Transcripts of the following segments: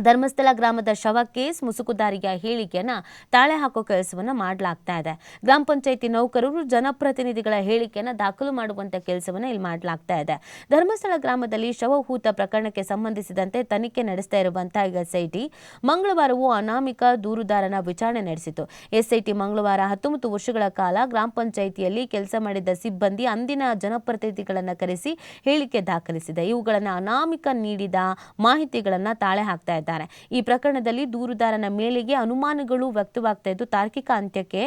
ಧರ್ಮಸ್ಥಳ ಗ್ರಾಮದ ಶವ ಕೇಸ್ ಮುಸುಕುದಾರಿಯ ಹೇಳಿಕೆಯನ್ನು ತಾಳೆ ಹಾಕೋ ಕೆಲಸವನ್ನು ಮಾಡಲಾಗ್ತಾ ಇದೆ. ಗ್ರಾಮ ಪಂಚಾಯಿತಿ ನೌಕರರು, ಜನಪ್ರತಿನಿಧಿಗಳ ಹೇಳಿಕೆಯನ್ನು ದಾಖಲು ಮಾಡುವಂಥ ಕೆಲಸವನ್ನು ಇಲ್ಲಿ ಮಾಡಲಾಗ್ತಾ ಇದೆ. ಧರ್ಮಸ್ಥಳ ಗ್ರಾಮದಲ್ಲಿ ಶವಹೂತ ಪ್ರಕರಣಕ್ಕೆ ಸಂಬಂಧಿಸಿದಂತೆ ತನಿಖೆ ನಡೆಸ್ತಾ ಇರುವಂತಹ ಎಸ್ಐಟಿ ಮಂಗಳವಾರವೂ ಅನಾಮಿಕ ದೂರುದಾರನ ವಿಚಾರಣೆ ನಡೆಸಿತು. ಎಸ್ಐಟಿ ಮಂಗಳವಾರ ಹತ್ತೊಂಬತ್ತು ವರ್ಷಗಳ ಕಾಲ ಗ್ರಾಮ ಪಂಚಾಯಿತಿಯಲ್ಲಿ ಕೆಲಸ ಮಾಡಿದ್ದ ಸಿಬ್ಬಂದಿ ಅಂದಿನ ಜನಪ್ರತಿನಿಧಿಗಳನ್ನು ಕರೆಸಿ ಹೇಳಿಕೆ ದಾಖಲಿಸಿದೆ. ಇವುಗಳನ್ನು ಅನಾಮಿಕ ನೀಡಿದ ಮಾಹಿತಿಗಳನ್ನು ತಾಳೆ ಹಾಕ್ತಾ ಇದ್ದಾರೆ. ಈ ಪ್ರಕರಣದಲ್ಲಿ ದೂರುದಾರನ ಮೇಲಿಗೆ ಅನುಮಾನಗಳು ವ್ಯಕ್ತವಾಗ್ತಾ ಇದ್ದು, ತಾರ್ಕಿಕ ಅಂತ್ಯಕ್ಕೆ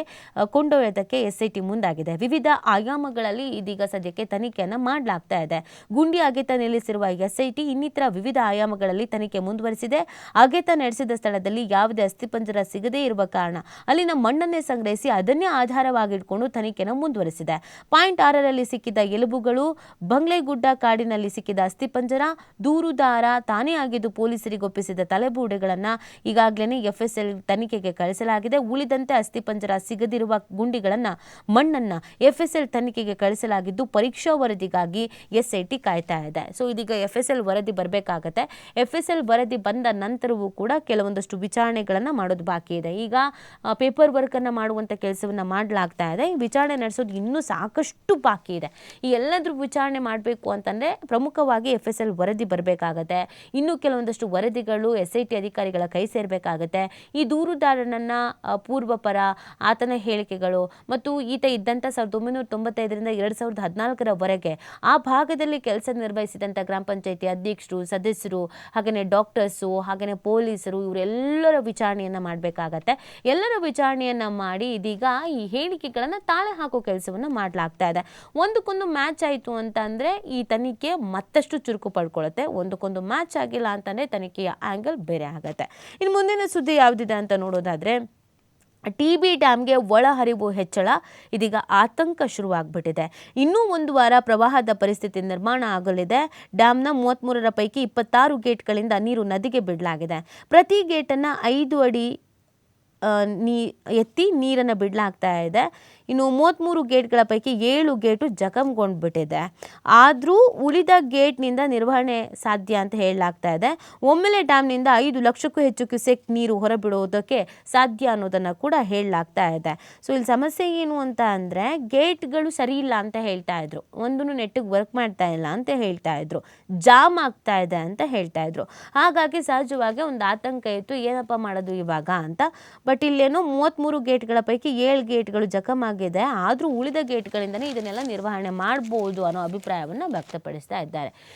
ಕೊಂಡೊಯ್ಯೋದಕ್ಕೆ ಎಸ್ಐಟಿ ಮುಂದಾಗಿದೆ. ವಿವಿಧ ಆಯಾಮಗಳಲ್ಲಿ ಇದೀಗ ಸದ್ಯಕ್ಕೆ ತನಿಖೆಯನ್ನು ಮಾಡಲಾಗ್ತಾ ಇದೆ. ಗುಂಡಿ ಅಗೆತ ನಿಲ್ಲಿಸಿರುವ ಎಸ್ಐಟಿ ಇನ್ನಿತರ ವಿವಿಧ ಆಯಾಮಗಳಲ್ಲಿ ತನಿಖೆ ಮುಂದುವರಿಸಿದೆ. ಅಗೆತ ನಡೆಸಿದ ಸ್ಥಳದಲ್ಲಿ ಯಾವುದೇ ಅಸ್ಥಿಪಂಜರ ಸಿಗದೇ ಇರುವ ಕಾರಣ ಅಲ್ಲಿನ ಮಣ್ಣನ್ನೇ ಸಂಗ್ರಹಿಸಿ ಅದನ್ನೇ ಆಧಾರವಾಗಿಟ್ಕೊಂಡು ತನಿಖೆನ ಮುಂದುವರಿಸಿದೆ. ಪಾಯಿಂಟ್ ಆರರಲ್ಲಿ ಸಿಕ್ಕಿದ ಎಲುಬುಗಳು, ಬಂಗ್ಲೆಗುಡ್ಡ ಕಾಡಿನಲ್ಲಿ ಸಿಕ್ಕಿದ ಅಸ್ಥಿಪಂಜರ, ದೂರುದಾರ ತಾನೇ ಆಗಿದ್ದು ಪೊಲೀಸರಿಗೆ ಒಪ್ಪಿಸಿದ ತಲೆಬೂಡೆಗಳನ್ನ ಈಗಾಗಲೇ ಎಲ್ ತನಿಖೆಗೆ ಕಳಿಸಲಾಗಿದೆ. ಉಳಿದಂತೆ ಅಸ್ಥಿಪಂಜರ ಸಿಗದಿರುವ ಗುಂಡಿಗಳನ್ನು, ಮಣ್ಣನ್ನು ಎಫ್ ಎಸ್ ಎಲ್ ತನಿಖೆಗೆ ಕಳಿಸಲಾಗಿದ್ದು, ಪರೀಕ್ಷಾ ವರದಿಗಾಗಿ ಎಸ್ ಐ ಟಿ ಕಾಯ್ತಾ ಇದೆ. ಸೊ ಇದೀಗ ಎಫ್ ಎಸ್ ಎಲ್ ವರದಿ ಬರಬೇಕಾಗತ್ತೆ. ಎಲ್ ವರದಿ ಬಂದ ನಂತರವೂ ಕೂಡ ಕೆಲವೊಂದಷ್ಟು ವಿಚಾರಣೆಗಳನ್ನು ಮಾಡೋದು ಬಾಕಿ ಇದೆ. ಈಗ ಪೇಪರ್ ವರ್ಕನ್ನು ಮಾಡುವಂಥ ಕೆಲಸವನ್ನು ಮಾಡಲಾಗ್ತಾ ಇದೆ. ಈ ವಿಚಾರಣೆ ನಡೆಸೋದು ಇನ್ನೂ ಸಾಕಷ್ಟು ಬಾಕಿ ಇದೆ. ಈ ಎಲ್ಲದ್ರ ವಿಚಾರಣೆ ಮಾಡಬೇಕು ಅಂತಂದರೆ ಪ್ರಮುಖವಾಗಿ ಎಫ್ ಎಸ್ ಎಲ್ ವರದಿ ಬರಬೇಕಾಗತ್ತೆ. ಇನ್ನೂ ಕೆಲವೊಂದಷ್ಟು ವರದಿಗಳು ಎಸ್ ಐ ಟಿ ಅಧಿಕಾರಿಗಳ ಕೈ ಸೇರಬೇಕಾಗತ್ತೆ. ಈ ದೂರುದಾರನನ್ನ ಪೂರ್ವಪರ ಆತನ ಹೇಳಿಕೆಗಳು ಮತ್ತು ಈತ ಇದ್ದಂಥ ಸಾವಿರದ ಒಂಬೈನೂರ ತೊಂಬತ್ತೈದರಿಂದ ಎರಡು ಸಾವಿರದ ಹದಿನಾಲ್ಕರವರೆಗೆ ಆ ಭಾಗದಲ್ಲಿ ಕೆಲಸ ನಿರ್ವಹಿಸಿದಂಥ ಗ್ರಾಮ ಪಂಚಾಯಿತಿ ಅಧ್ಯಕ್ಷರು, ಸದಸ್ಯರು ಹಾಗೆಯೇ ಡಾಕ್ಟರ್ಸು ಹಾಗೆಯೇ ಪೊಲೀಸರು ಇವರೆಲ್ಲರ ವಿಚಾರಣೆಯನ್ನು ಮಾಡಬೇಕಾಗತ್ತೆ. ಎಲ್ಲರ ವಿಚಾರಣೆಯನ್ನು ಮಾಡಿ ಇದೀಗ ಈ ಹೇಳಿಕೆಗಳನ್ನು ತಾಳೆ ಹಾಕೋ ಕೆಲಸವನ್ನು ಮಾಡಲಾಗ್ತಾ ಇದೆ. ಒಂದಕ್ಕೊಂದು ಮ್ಯಾಚ್ ಆಯಿತು ಅಂತ ಅಂದರೆ ಈ ತನಿಖೆ ಮತ್ತಷ್ಟು ಚುರುಕು ಪಡ್ಕೊಳ್ಳುತ್ತೆ ಒಂದಕ್ಕೊಂದು ಮ್ಯಾಚ್ ಆಗಿಲ್ಲ ಅಂತಂದರೆ ತನಿಖೆಯ ಆ್ಯಂಗಲ್ ಬೇರೆ ಆಗುತ್ತೆ. ಇನ್ನು ಮುಂದಿನ ಸುದ್ದಿ ಯಾವುದಿದೆ ಅಂತ ನೋಡೋದಾದರೆ, ಟಿ ಬಿ ಡ್ಯಾಮ್ಗೆ ಒಳಹರಿವು ಹೆಚ್ಚಳ, ಇದೀಗ ಆತಂಕ ಶುರುವಾಗ್ಬಿಟ್ಟಿದೆ. ಇನ್ನೂ ಒಂದು ವಾರ ಪ್ರವಾಹದ ಪರಿಸ್ಥಿತಿ ನಿರ್ಮಾಣ ಆಗಲಿದೆ. ಡ್ಯಾಮ್ನ ಮೂವತ್ತ್ಮೂರರ ಪೈಕಿ ಇಪ್ಪತ್ತಾರು ಗೇಟ್ಗಳಿಂದ ನೀರು ನದಿಗೆ ಬಿಡಲಾಗಿದೆ. ಪ್ರತಿ ಗೇಟನ್ನು ಐದು ಅಡಿ ನೀ, ಎತ್ತಿ ನೀರನ್ನು ಬಿಡಲಾಗ್ತಾ ಇದೆ. ಇನ್ನು ಮೂವತ್ತ್ಮೂರು ಗೇಟ್ಗಳ ಪೈಕಿ ಏಳು ಗೇಟು ಜಖಂಗೊಂಡ್ಬಿಟ್ಟಿದೆ ಆದರೂ ಉಳಿದ ಗೇಟ್ನಿಂದ ನಿರ್ವಹಣೆ ಸಾಧ್ಯ ಅಂತ ಹೇಳಲಾಗ್ತಾ ಇದೆ. ಒಮ್ಮೆಲೆ ಡ್ಯಾಮ್ನಿಂದ ಐದು ಲಕ್ಷಕ್ಕೂ ಹೆಚ್ಚು ಕ್ಯೂಸೆಕ್ ನೀರು ಹೊರಬಿಡೋದಕ್ಕೆ ಸಾಧ್ಯ ಅನ್ನೋದನ್ನು ಕೂಡ ಹೇಳಲಾಗ್ತಾ ಇದೆ. ಸೊ, ಇಲ್ಲಿ ಸಮಸ್ಯೆ ಏನು ಅಂತ ಅಂದರೆ ಗೇಟ್ಗಳು ಸರಿ ಇಲ್ಲ ಅಂತ ಹೇಳ್ತಾ ಇದ್ರು. ಒಂದೂ ನೆಟ್ಟಿಗೆ ವರ್ಕ್ ಮಾಡ್ತಾ ಇಲ್ಲ ಅಂತ ಹೇಳ್ತಾ ಇದ್ರು. ಜಾಮ್ ಆಗ್ತಾ ಇದೆ ಅಂತ ಹೇಳ್ತಾ ಇದ್ರು. ಹಾಗಾಗಿ ಸಹಜವಾಗಿ ಒಂದು ಆತಂಕ ಇತ್ತು, ಏನಪ್ಪ ಮಾಡೋದು ಇವಾಗ ಅಂತ. ಬಟ್ ಇಲ್ಲೇನೋ ಮೂವತ್ತ್ಮೂರು ಗೇಟ್ಗಳ ಪೈಕಿ ಏಳು ಗೇಟ್ಗಳು ಜಖಮ್ ಆಗಿದೆ. ಆದರೂ ಉಳಿದ ಗೇಟ್ಗಳಿಂದನೇ ಇದನ್ನೆಲ್ಲ ನಿರ್ವಹಣೆ ಮಾಡ್ಬೋದು ಅನ್ನೋ ಅಭಿಪ್ರಾಯವನ್ನು ವ್ಯಕ್ತಪಡಿಸ್ತಾ ಇದ್ದಾರೆ.